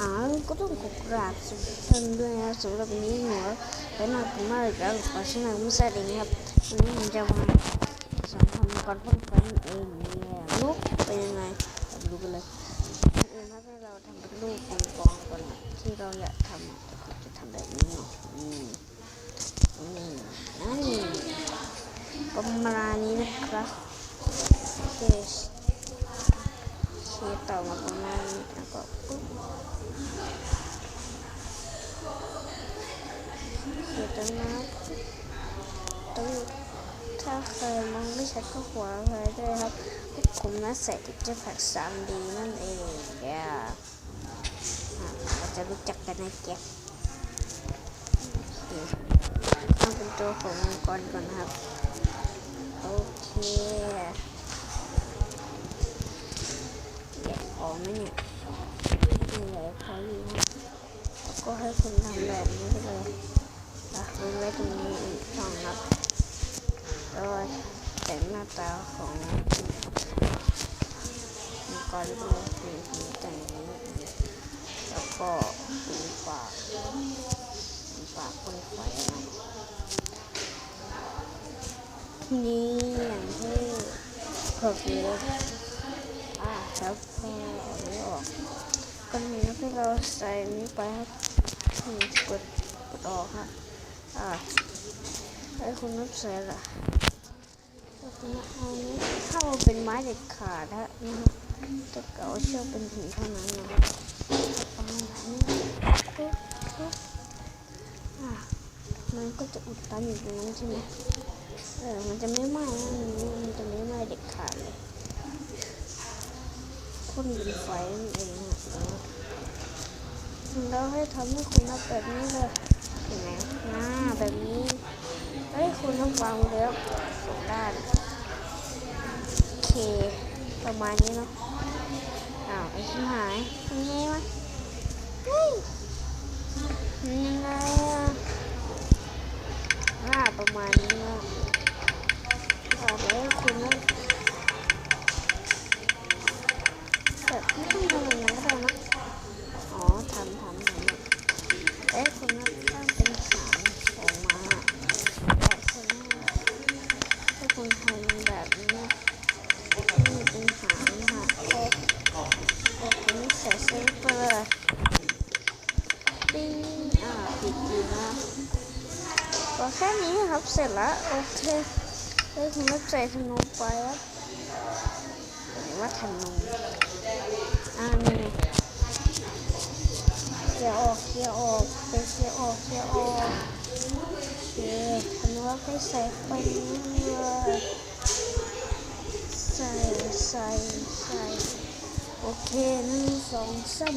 อ๋อก็ต้องขอกราบสวัสดีท่านด้วยนะครับสำหรับนี้หนูและนายผมมาอีกแล้วขอชนายมุสลิมครับวันนี้ผมจะมาสอนทำก่อนพ่นไฟเองเนี่ยลูกเป็นยังไงดูกันเลยก่อนอื่นครับให้เราทำเป็นรูกองๆก่อนที่เราอยากทำเราจะทำแบบนี้อืมอืมนั่นประมาณนี้นะครับโอเคเชียต่อมาประมาณนี้แล้วก็ปุ๊บ เดี๋ยวจนะต้องถ้าใครมองไม่ชัดก็หัวใครด้วยครับผมนะใส่ติ๊กเจอร์แพ็กสามดีนั่นเองอย่าอะเราจะรู้จักกันนะแก๊กโอเคต้องเป็นตัวของมังกรก่อนนะครับ โอเคแกะออกไหมเนี่ยไม่ใหญ่พออยู่ก็ให้คุณทำแบบนี้ ว้ตรงนี้อีกสองนัดแล้วก็แต่งหน้าตาของมังกรดูสีสีแต่งนี้แล้วก็สีปากสีปากคนไฟนะนี่อย่างที่เพิกเลยอะแล้วก็เอานี้ออกก็นี้ที่เราใส่นี้ไปครับกดกดออกครับ อ่าไอ้คุณนับเสร็จละแล้วคุณเอานี้เข้าเป็นไม้เด็ดขาดฮะนี่ฮะจะเก่าเชือกเป็นถึงเท่านั้นนะประมาณนี้ปุ๊บปุ๊บอ่ามันก็จะอุดตันอยู่ตรงนั้นใช่ไหมเออ มันจะไม่ไหม้นะมันจะไม่ไหม้เด็ดขาดเลยพ่นเป็นไฟนั่นเองฮะแล้วให้ทำให้คุณนับแบบนี้เลย เห็นไหมหน้า แบบนี้เฮ้ยคุณต้องวางเลือกสองด้านโอเค ประมาณนี้เนาะอ้าวไอ้ชิบหายทำไงวะเฮ้ยมันยังไงอะอ่าประมาณนี้เนาะอ่าวให้คุณนะแแค่นี้ครับเสร็จแล้วโอเคเฮ้ยคุณนับใส่ธนูไปครับหรือว่าธนูอ่านี่เคลียร์ออกเคลียร์ออกไปเคลียร์ออกเคลียร์ออกเคทำว่าให้ใส่ไปเลยใส่ใส่ใส่โอเคหนึ่งสองสาม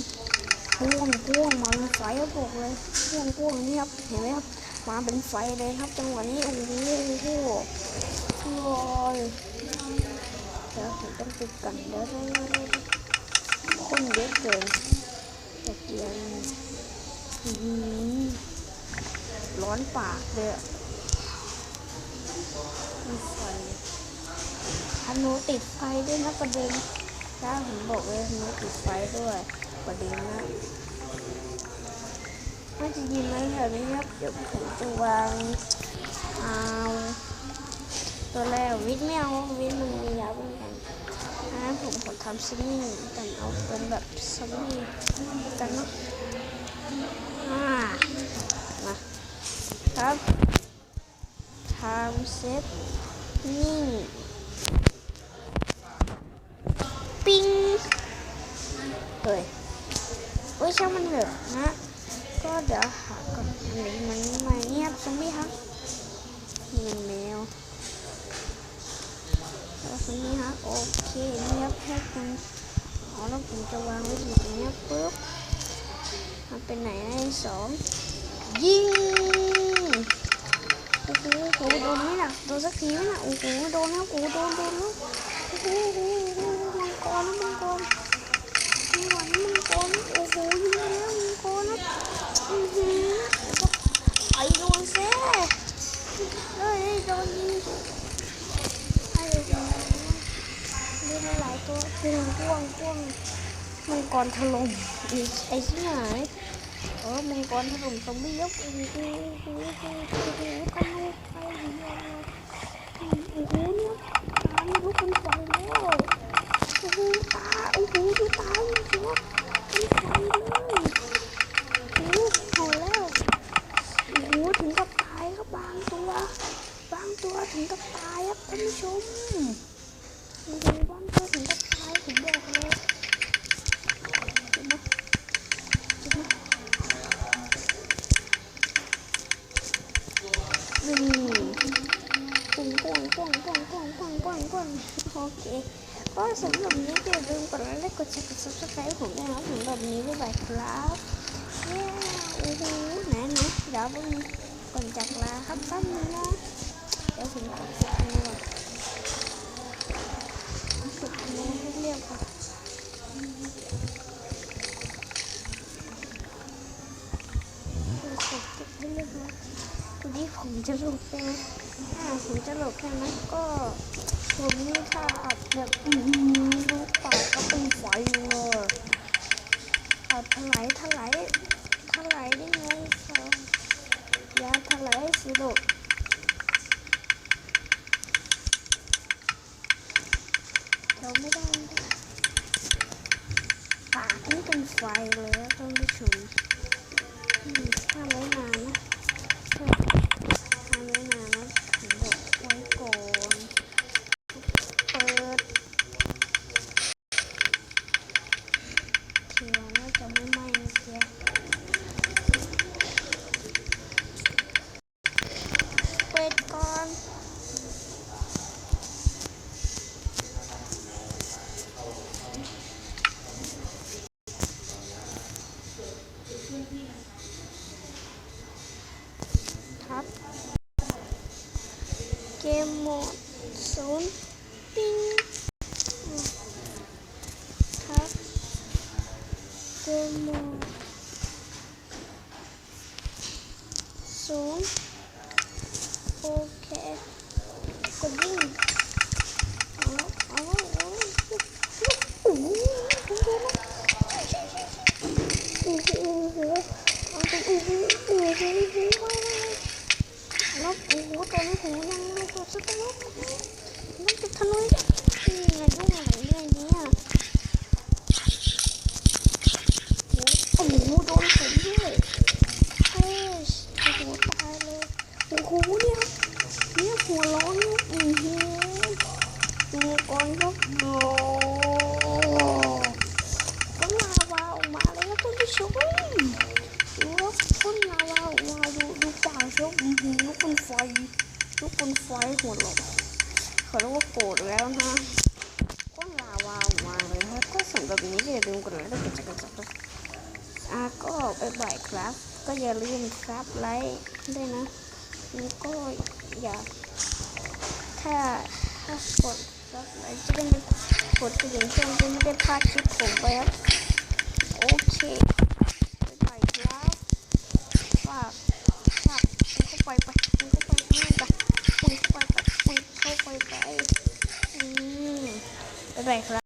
พ่วงพ่วงมาเป็นไฟครับบอกเลยพ่วงพ่วงนี่ครับเห็นไหมครับมาเป็นไฟเลยครับจังหวะนี้โอ้โหโอ้โหโอ้ยเดี๋ยวผมต้องติดกันเดี๋ยวคนเยอะเกินตะเกียงอื้อหือร้อนปากเลยมีไฟฮันโนติดไฟด้วยนะประเด็นถ้าผมบอกเลยฮันโนติดไฟด้วย ประเด็นนะน่าจะยินไหมแบบนี้ครับ เดี๋ยวผมจะวางเอาตัวแรกวิทย์ไม่เอาวิทย์มันมียาวเหมือนกันนนั้นผมขอทำซินี่กันเอาเป็นแบบซอมบี้กันเนาะอ่ามาครับทำเซตนิ่งปิ้งเฮ้ย ช่างมันเถอะนะ ก็เดี๋ยวหาก่อนอันนี้มันมาเงียบซอมบี้ครับนี่มันแมวแล้วตรงนี้ฮะโอเคนี่ครับแค่คุณอ๋อแล้วผมจะวางไว้อยู่ตรงนี้ปุ๊บมันเป็นไหนได้สองยิงโอ้โหโอ้โหโดนไหมล่ะโดนสักทีไหมล่ะโอ้โหโดนแล้วโอ้โหโดนโดนแล้วโอ้โหโอ้โหโอ้โหมังกรนะมังกร มังกรมังกรโอ้โหยิงแล้วมังกรนะอือหือไอ้โดนแซ่เฮ้ยโดนยิงไอ้เรื่องหลายตัวเป็นพ่วงพ่วงมังกรถล่มอีกไอ้ที่ไหนเออมังกรถล่มซอมบี้ยกโอ้โหโอ้โหโอ้โหโอ้โหทะลุไปเยอะเลยโอ้โหเนี่ยตาไม่รู้เป็นไฟแล้วโอ้โหตาโอ้โหดูตามันสิว่าเป็นไฟเลยโอ้โหพอแล้ว โอ้โหถึงกับตายครับบางตัว บางตัวถึงกับตายครับท่านผู้ชม โอ้โหบางตัวถึงกับตายผมบอกเลยเห็นไหมเห็นไหมนี่ปุ้งปุ้งปุ้งปุ้งปุ้งปุ้งปุ้งปุ้งโอเคก็สำหรับนี้ก็อย่าลืมกดไลค์และกดแชร์กด subscribe ผมด้วยนะครับสำหรับนี้บ๊ายบายครับเย้โอ้โหไหนไหนเดี๋ยวผมก่อนจากลาครับแป๊บนึงนะเดี๋ยวผม เรียบก่อนผมกดปิดให้เรียบร้อยวันนี้ผมจะหลบใช่ไหมถ้าผมจะหลบใช่ไหมก็ผมนี่ถ้าอัดแบบอือหือดูปากก็เป็นไฟเลยอัดถลายถลายถลายได้ไงครับยาทะเลสิลูกเราไม่ได้ปาก นี่เป็นไฟเลยนะท่านผู้ช pháp game một xuống ping. Tháp game một xuống ok của mình Mm-hmm. โอ้โหตัวนี้หูยังไม่ตัวสักตัวมันจะทะลุนี่ไงยุ่งอะไรเรื่องนี้อะโอ้โหโดนผมด้วยเฮ้ยโอ้โหตายเลยโอ้โหเนี่ยเนี่ยหัวร้อนเนี่ยอือหือดูก่อนครับโอ้ก็ลาวาออกมาเลยครับท่านผู้ชมดูว่าพ่นลา ชุบลูกคนไฟลูกคนไฟหัวหลบเขาเรียกว่าโกรธแล้วนะก็ลาวาออกมาเลยฮะก็สำหรับนี้อย่าลืมกดไลค์และกดแชร์กันสักอะก็ไปบ่ายครับ ก็อย่าลืมครับไลค์ได้นะนี่ก็อย่าถ้าถ้ากดรับไลค์จะได้กดกระดิ่งเพื่อจะไม่ได้พลาดคลิปผมไปครับโอเค ไปบ่ายครับฝาก Bye, class.